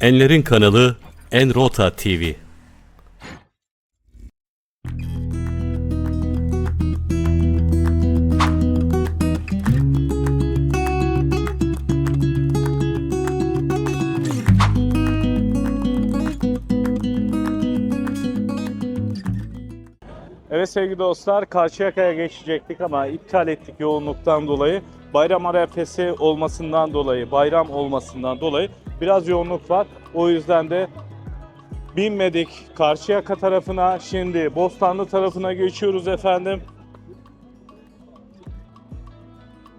Enlerin kanalı Enrota TV. Evet sevgili dostlar Karşıyaka'ya geçecektik ama iptal ettik yoğunluktan dolayı. Bayram arefesi olmasından dolayı, bayram olmasından dolayı biraz yoğunluk var. O yüzden de binmedik Karşıyaka tarafına. Şimdi Bostanlı tarafına geçiyoruz efendim.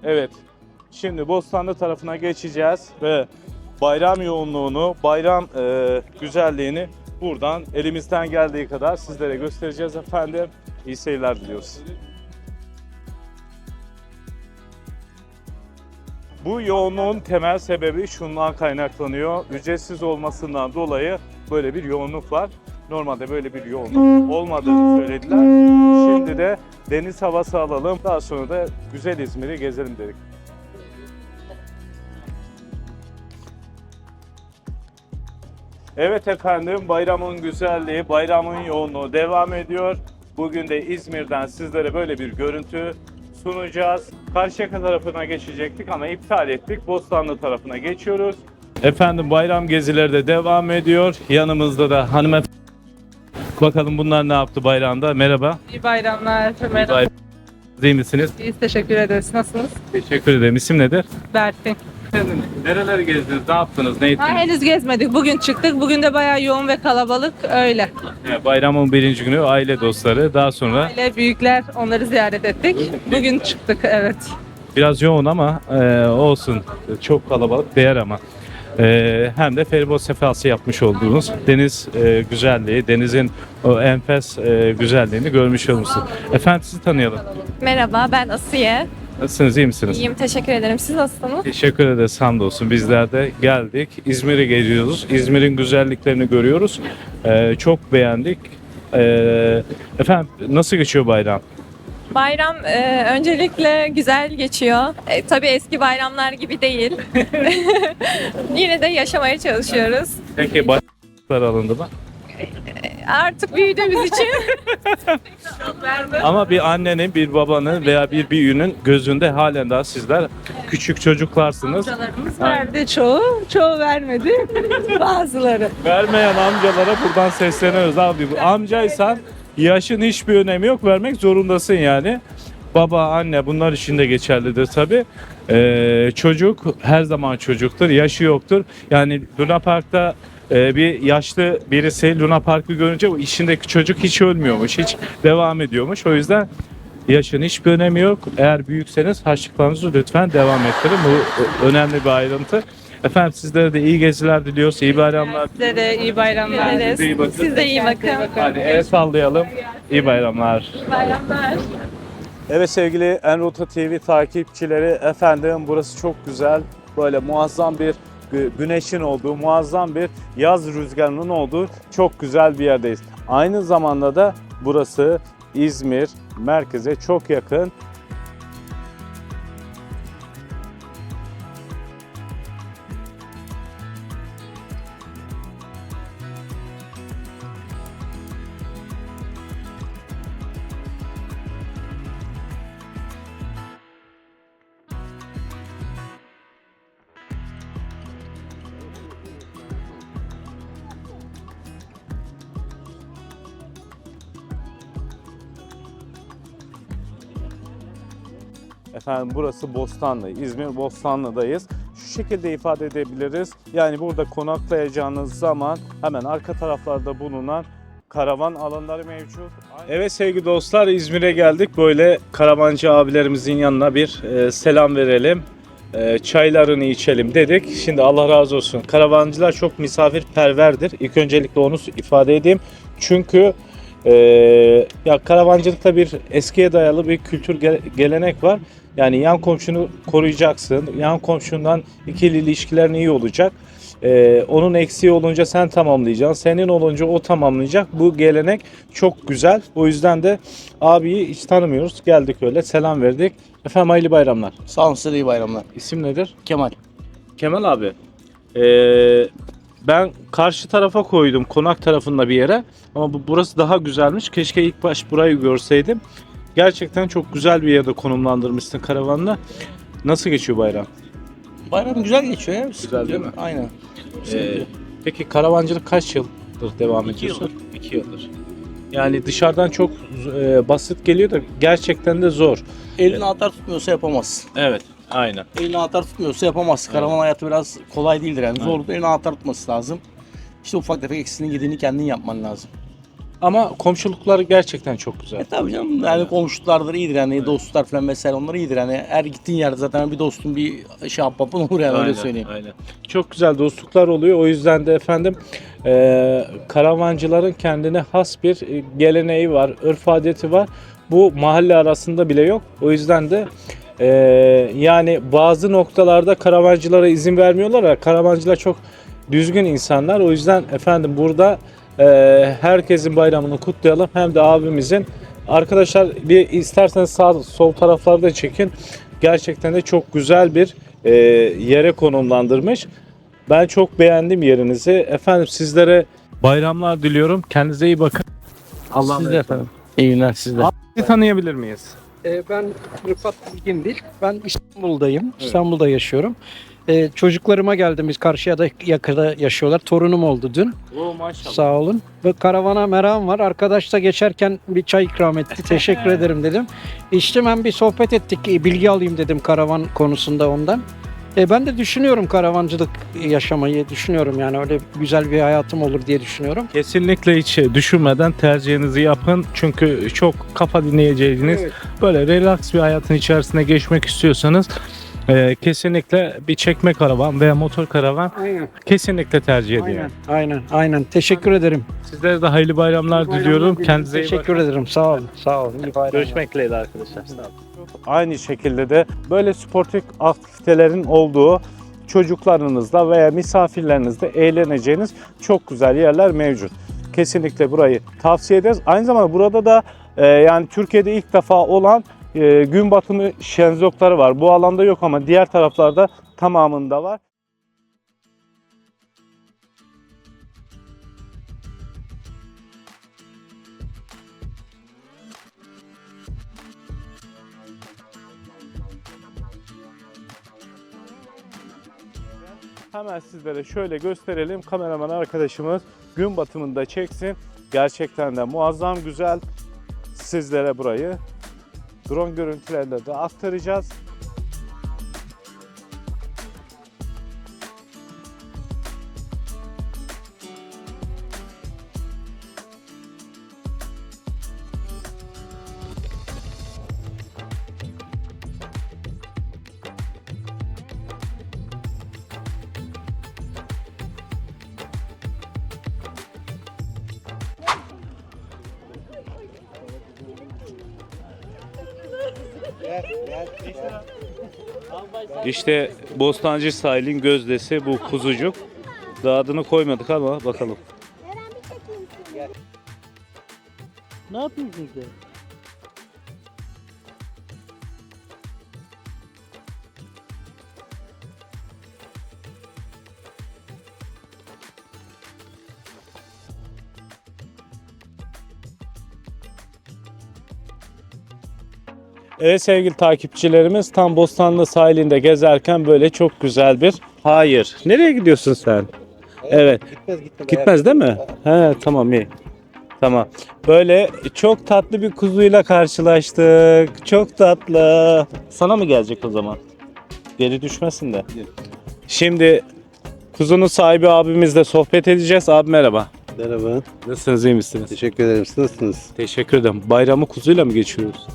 Evet. Şimdi Bostanlı tarafına geçeceğiz ve bayram yoğunluğunu, bayram e, güzelliğini buradan elimizden geldiği kadar sizlere göstereceğiz efendim. İyi seyirler diliyoruz. Bu yoğunluğun temel sebebi şundan kaynaklanıyor. Ücretsiz olmasından dolayı böyle bir yoğunluk var. Normalde böyle bir yoğunluk olmadığını söylediler. Şimdi de deniz havası alalım. Daha sonra da güzel İzmir'i gezelim dedik. Evet efendim bayramın güzelliği, bayramın yoğunluğu devam ediyor. Bugün de İzmir'den sizlere böyle bir görüntü sunacağız. Karşıyaka tarafına geçecektik ama iptal ettik. Bostanlı tarafına geçiyoruz. Efendim bayram gezileri de devam ediyor. Yanımızda da hanımefendi. Bakalım bunlar ne yaptı bayramda. Merhaba. İyi bayramlar. Merhaba. Bayram. İyi misiniz? Biz teşekkür ederiz. Nasılsınız? Teşekkür ederim. İsim nedir? Berfin. Efendim nereleri gezdiniz? Ne yaptınız? Ne ettiniz? Ha, henüz gezmedik. Bugün çıktık. Bugün de bayağı yoğun ve kalabalık. Öyle. Ee, Bayramın birinci günü aile dostları. Daha sonra Aile büyükler onları ziyaret ettik. Bugün çıktık evet. Biraz yoğun ama e, olsun. Çok kalabalık değer ama. E, hem de feribot sefası yapmış olduğunuz deniz e, güzelliği, denizin o enfes e, güzelliğini görmüş olmuşsunuz. Efendim sizi tanıyalım. Merhaba ben Asiye. Nasılsınız, iyi misiniz? İyiyim teşekkür ederim. Siz nasılsınız? Teşekkür ederiz hamdolsun. Bizler de geldik. İzmir'e geliyoruz. İzmir'in güzelliklerini görüyoruz. E, çok beğendik. E, efendim nasıl geçiyor bayram? Bayram e, öncelikle güzel geçiyor. E, tabii eski bayramlar gibi değil. Yine de yaşamaya çalışıyoruz. Peki bayramlar alındı mı? Artık büyüdüğümüz için Ama bir annenin, bir babanın veya bir büyüğünün gözünde halen daha sizler küçük çocuklarsınız. Amcalarımız verdi çoğu. Çoğu vermedi. Bazıları. Vermeyen amcalara buradan sesleniyoruz abi. Amcaysan yaşın hiçbir önemi yok. Vermek zorundasın yani. Baba, anne bunlar için de geçerlidir tabi. çocuk her zaman çocuktur. Yaşı yoktur. Yani Luna Park'ta e, bir yaşlı birisi Luna Park'ı görünce o işindeki çocuk hiç ölmüyormuş. Hiç devam ediyormuş. O yüzden yaşın hiçbir önemi yok. Eğer büyükseniz harçlıklarınızı lütfen devam ettirin. Bu e, önemli bir ayrıntı. Efendim sizlere de iyi geziler diliyoruz. iyi bayramlar. Size de iyi bayramlar. ederiz. iyi bakın. Siz de iyi bakın. Hadi el sallayalım. İyi bayramlar. Bayramlar. Evet sevgili Enrota TV takipçileri efendim burası çok güzel. Böyle muazzam bir güneşin olduğu, muazzam bir yaz rüzgarının olduğu çok güzel bir yerdeyiz. Aynı zamanda da burası İzmir merkeze çok yakın. Efendim burası Bostanlı, İzmir Bostanlı'dayız. Şu şekilde ifade edebiliriz. Yani burada konaklayacağınız zaman hemen arka taraflarda bulunan karavan alanları mevcut. Evet sevgili dostlar İzmir'e geldik. Böyle karavancı abilerimizin yanına bir e, selam verelim. E, çaylarını içelim dedik. Şimdi Allah razı olsun. Karavancılar çok misafirperverdir. İlk öncelikle onu ifade edeyim. Çünkü e, ya karavancılıkta bir eskiye dayalı bir kültür ge- gelenek var. Yani yan komşunu koruyacaksın. Yan komşundan ikili ilişkilerin iyi olacak. Ee, onun eksiği olunca sen tamamlayacaksın. Senin olunca o tamamlayacak. Bu gelenek çok güzel. O yüzden de abiyi hiç tanımıyoruz. Geldik öyle selam verdik. Efendim hayırlı bayramlar. Sağ olun size iyi bayramlar. İsim nedir? Kemal. Kemal abi. ee, Ben karşı tarafa koydum konak tarafında bir yere. Ama bu, burası daha güzelmiş. Keşke ilk baş burayı görseydim. Gerçekten çok güzel bir yerde konumlandırmışsın karavanla. Nasıl geçiyor bayram? Bayram güzel geçiyor ya. Güzel değil mi? Aynen. Ee, peki karavancılık kaç yıldır devam İki ediyorsun? İki yıldır. Yani dışarıdan çok e, basit geliyor da gerçekten de zor. Elini atar tutmuyorsa yapamaz. Evet, aynen. Elini atar tutmuyorsa yapamaz. Karavan hayatı biraz kolay değildir yani. Zordur. Elini atar tutması lazım. İşte ufak tefek eksisini yediğini kendin yapman lazım. Ama komşuluklar gerçekten çok güzel. E tabii canım yani komşulardır iyidir yani dostluklar falan vesaire onlar iyidir yani her gittiğin yerde zaten bir dostun bir şey ahbapın olur yani öyle söyleyeyim. Aynen. Çok güzel dostluklar oluyor. O yüzden de efendim e, karavancıların kendine has bir e, geleneği var, örf adeti var. Bu mahalle arasında bile yok. O yüzden de e, yani bazı noktalarda karavancılara izin vermiyorlar. Karavancılar çok düzgün insanlar. O yüzden efendim burada herkesin bayramını kutlayalım. Hem de abimizin. Arkadaşlar bir isterseniz sağ sol taraflarda çekin. Gerçekten de çok güzel bir e, yere konumlandırmış. Ben çok beğendim yerinizi. Efendim sizlere bayramlar diliyorum. Kendinize iyi bakın. Allah'a Siz de efendim. İyi günler sizde. Sizi tanıyabilir miyiz? Ee, Ben Rıfat Bilgindil. Ben İstanbul'dayım. İstanbul'da yaşıyorum. Ee, çocuklarıma geldim. Biz Karşıya'da yakında yaşıyorlar. Torunum oldu dün. Oo maşallah. Sağ olun. Ve karavana meram var. Arkadaş da geçerken bir çay ikram etti. Teşekkür ederim dedim. İçtim hem bir sohbet ettik. Bilgi alayım dedim karavan konusunda ondan. E, ben de düşünüyorum karavancılık yaşamayı düşünüyorum yani öyle güzel bir hayatım olur diye düşünüyorum. Kesinlikle hiç düşünmeden tercihinizi yapın. Çünkü çok kafa dinleyeceğiniz Evet. böyle relax bir hayatın içerisine geçmek istiyorsanız e, kesinlikle bir çekme karavan veya motor karavan Aynen. kesinlikle tercih edin. Aynen. Aynen. Aynen. Teşekkür ederim. Sizlere de hayırlı bayramlar diliyorum. Kendinize iyi bakın. Teşekkür ederim. Sağ olun. Sağ olun. İyi bayramlar. Görüşmek dileğiyle arkadaşlar. Aynı şekilde de böyle sportif aktivitelerin olduğu çocuklarınızla veya misafirlerinizle eğleneceğiniz çok güzel yerler mevcut. Kesinlikle burayı tavsiye ederiz. Aynı zamanda burada da e, yani Türkiye'de ilk defa olan e, gün batımı şenzokları var. Bu alanda yok ama diğer taraflarda tamamında var. Hemen sizlere şöyle gösterelim. Kameraman arkadaşımız gün batımında çeksin. Gerçekten de muazzam güzel. Sizlere burayı drone görüntülerle de aktaracağız. İşte Bostancı sahilin gözdesi bu kuzucuk. Daha adını koymadık ama bakalım. Ne yapıyorsunuz Evet sevgili takipçilerimiz tam Bostanlı sahilinde gezerken böyle çok güzel bir hayır. Nereye gidiyorsun sen? Evet. Gitmez gitmez. Gitmez değil mi? He tamam iyi. Tamam. Böyle çok tatlı bir kuzuyla karşılaştık. Çok tatlı. Sana mı gelecek o zaman? Geri düşmesin de. Şimdi kuzunun sahibi abimizle sohbet edeceğiz. Abi merhaba. Merhaba. Nasılsınız iyi misiniz? Teşekkür ederim. Siz nasılsınız? Teşekkür ederim. Bayramı kuzuyla mı geçiriyoruz?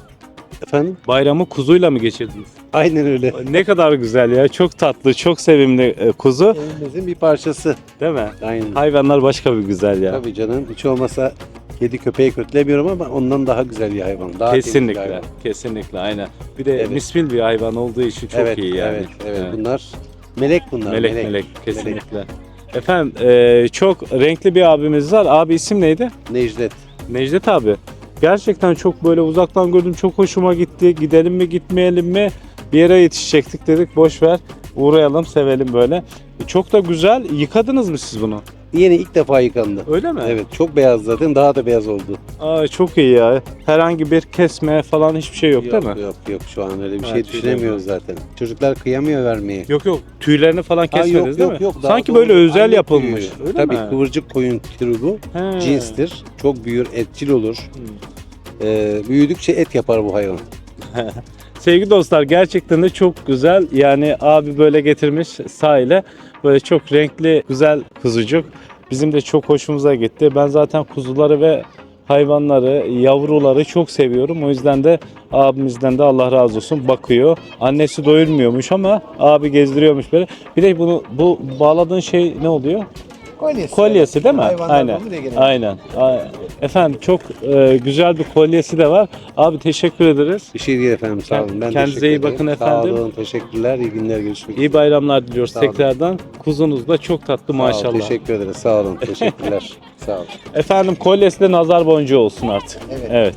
Efendim? Bayramı kuzuyla mı geçirdiniz? Aynen öyle. Ne kadar güzel ya. Çok tatlı, çok sevimli e, kuzu. Evimizin bir parçası. Değil mi? Aynen. Hayvanlar başka bir güzel ya. Tabii canım. Hiç olmasa kedi köpeği kötülemiyorum ama ondan daha güzel bir hayvan. Daha temiz bir kesinlikle. hayvan. Kesinlikle aynen. Bir de Evet. misfil bir hayvan olduğu için çok evet, iyi yani. Evet, evet. Evet. Bunlar melek bunlar. Melek melek, kesinlikle. Efendim e, çok renkli bir abimiz var. Abi isim neydi? Necdet. Necdet abi. Gerçekten çok böyle uzaktan gördüm çok hoşuma gitti. Gidelim mi gitmeyelim mi? Bir yere yetişecektik dedik boş ver. Uğrayalım sevelim böyle. E, Çok da güzel. Yıkadınız mı siz bunu? Yeni ilk defa yıkandı. Öyle mi? Evet çok beyaz zaten daha da beyaz oldu. Aa, çok iyi ya. Herhangi bir kesme falan hiçbir şey yok, değil mi? Yok yok şu an öyle bir Ha, şey düşünemiyoruz zaten. Çocuklar kıyamıyor vermeye. Yok yok. Tüylerini falan Ha, kesmediniz değil mi? daha Sanki doğru. böyle özel Anne yapılmış. tüyü. Öyle Tabii mi? kıvırcık koyun türü bu. He. Cinstir. Çok büyür, etçil olur. Hmm. Ee, büyüdükçe et yapar bu hayvan. Sevgili dostlar gerçekten de çok güzel. Yani abi böyle getirmiş sahile. Böyle çok renkli güzel kuzucuk. Bizim de çok hoşumuza gitti. Ben zaten kuzuları ve hayvanları, yavruları çok seviyorum. O yüzden de abimizden de Allah razı olsun bakıyor. Annesi doyurmuyormuş ama abi gezdiriyormuş böyle. Bir de bunu bu bağladığın şey ne oluyor? Kolyesi. Kolyesi değil mi? Hayvanlar Aynen. genelde. Aynen. Efendim çok e, güzel bir kolyesi de var. Abi teşekkür ederiz. Bir şey değil efendim sağ olun. Ben kendinize iyi bakın efendim. Sağ olun teşekkürler. İyi günler görüşmek üzere. İyi bayramlar diliyoruz Sağ olun. tekrardan. Kuzunuz da çok tatlı Sağ olun, maşallah. teşekkür ederiz. Sağ olun. Teşekkürler. sağ olun. Efendim kolyesi de nazar boncuğu olsun artık. Evet. evet.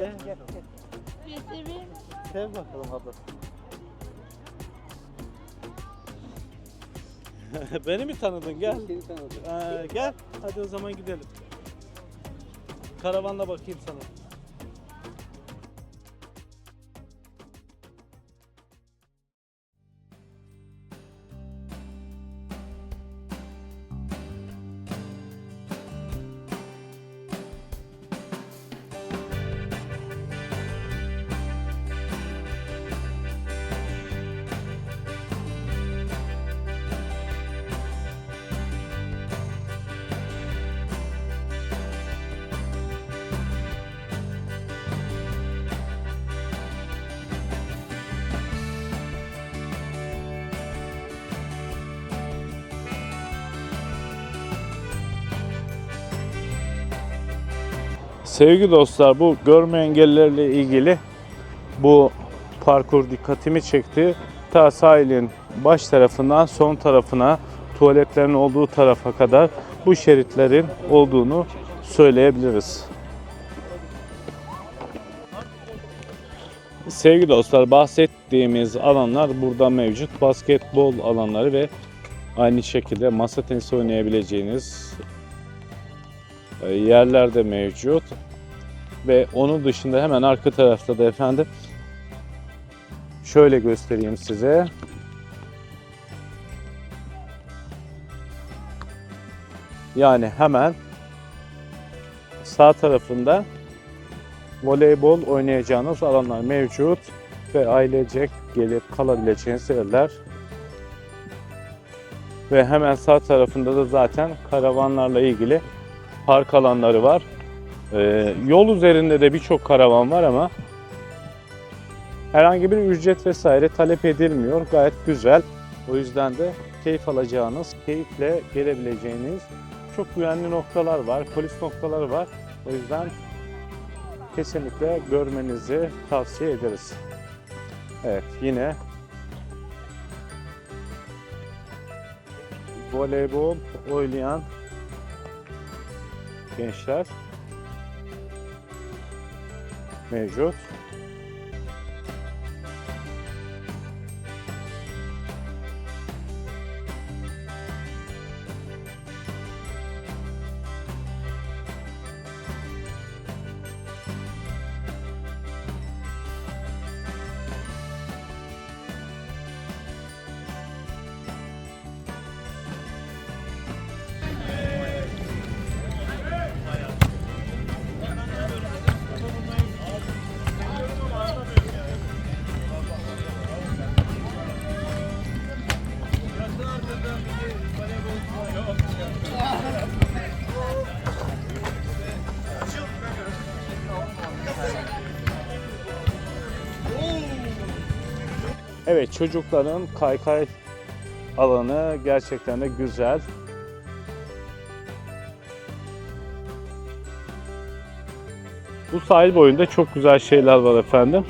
Gel gel. Sev bakalım abla. Beni mi tanıdın? Gel. Ee, gel. Hadi o zaman gidelim. Karavanla bakayım sana. Sevgili dostlar bu görme engellilerle ilgili bu parkur dikkatimi çekti. Ta sahilin baş tarafından son tarafına tuvaletlerin olduğu tarafa kadar bu şeritlerin olduğunu söyleyebiliriz. Sevgili dostlar bahsettiğimiz alanlar burada mevcut. Basketbol alanları ve aynı şekilde masa tenisi oynayabileceğiniz e, yerler de mevcut. Ve onun dışında hemen arka tarafta da efendim şöyle göstereyim size. Yani hemen sağ tarafında voleybol oynayacağınız alanlar mevcut ve ailecek gelip kalabileceğiniz yerler. Ve hemen sağ tarafında da zaten karavanlarla ilgili park alanları var. Ee, yol üzerinde de birçok karavan var ama herhangi bir ücret vesaire talep edilmiyor. Gayet güzel. O yüzden de keyif alacağınız, keyifle gelebileceğiniz çok güvenli noktalar var, polis noktaları var. O yüzden kesinlikle görmenizi tavsiye ederiz. Evet yine voleybol oynayan gençler mevcut. Evet çocukların kaykay alanı gerçekten de güzel. Bu sahil boyunda çok güzel şeyler var efendim.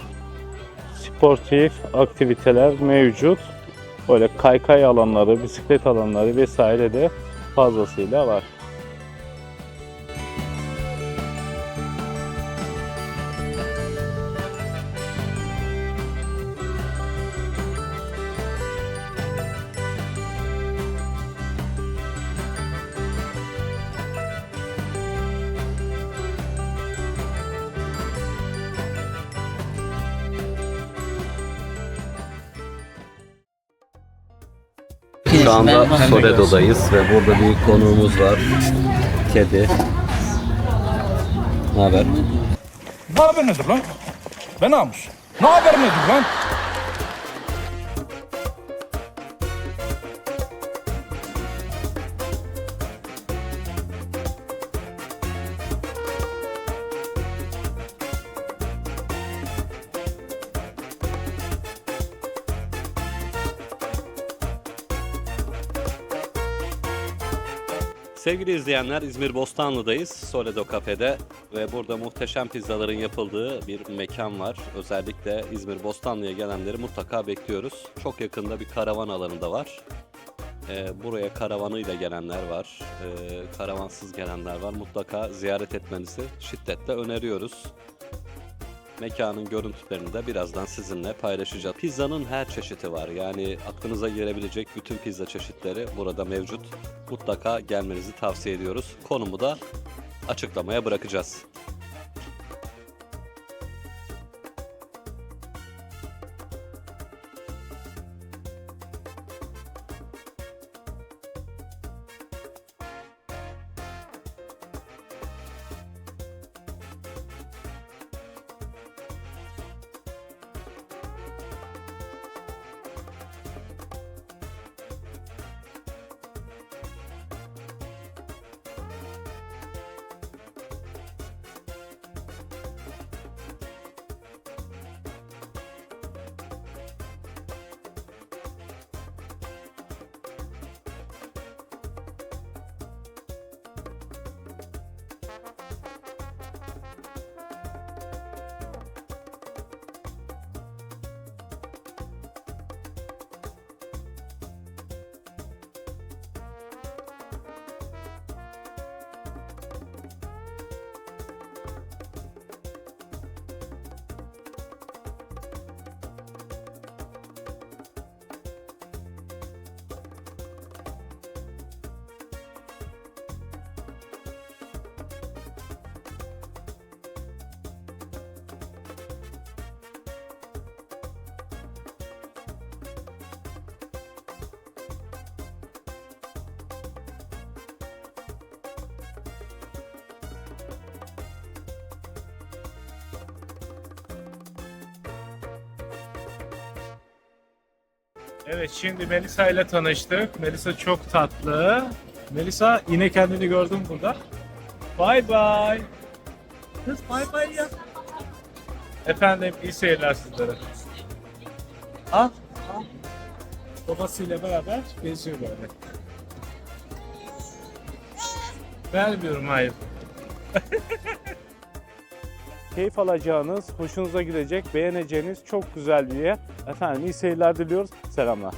Sportif aktiviteler mevcut. Böyle kaykay alanları, bisiklet alanları vesaire de fazlasıyla var. Şu anda Soledo'dayız ve burada bir konuğumuz var. Kedi. Ne haber? Ne haber nedir lan? Ben namus. Ne haber nedir lan? Sevgili izleyenler İzmir Bostanlı'dayız. Soledo Cafe'de ve burada muhteşem pizzaların yapıldığı bir mekan var. Özellikle İzmir Bostanlı'ya gelenleri mutlaka bekliyoruz. Çok yakında bir karavan alanı da var. Ee, buraya karavanıyla gelenler var. Ee, karavansız gelenler var. Mutlaka ziyaret etmenizi şiddetle öneriyoruz. Mekanın görüntülerini de birazdan sizinle paylaşacağız. Pizzanın her çeşidi var. Yani aklınıza gelebilecek bütün pizza çeşitleri burada mevcut. Mutlaka gelmenizi tavsiye ediyoruz. Konumu da açıklamaya bırakacağız. Evet şimdi Melisa ile tanıştık. Melisa çok tatlı. Melisa yine kendini gördüm burada. Bye bye. Kız bye bye ya. Efendim iyi seyirler sizlere. Al. al. Babasıyla beraber geziyor böyle. Vermiyorum hayır. Keyif alacağınız, hoşunuza gidecek, beğeneceğiniz çok güzel bir yer. Efendim iyi seyirler diliyoruz. Selamlar.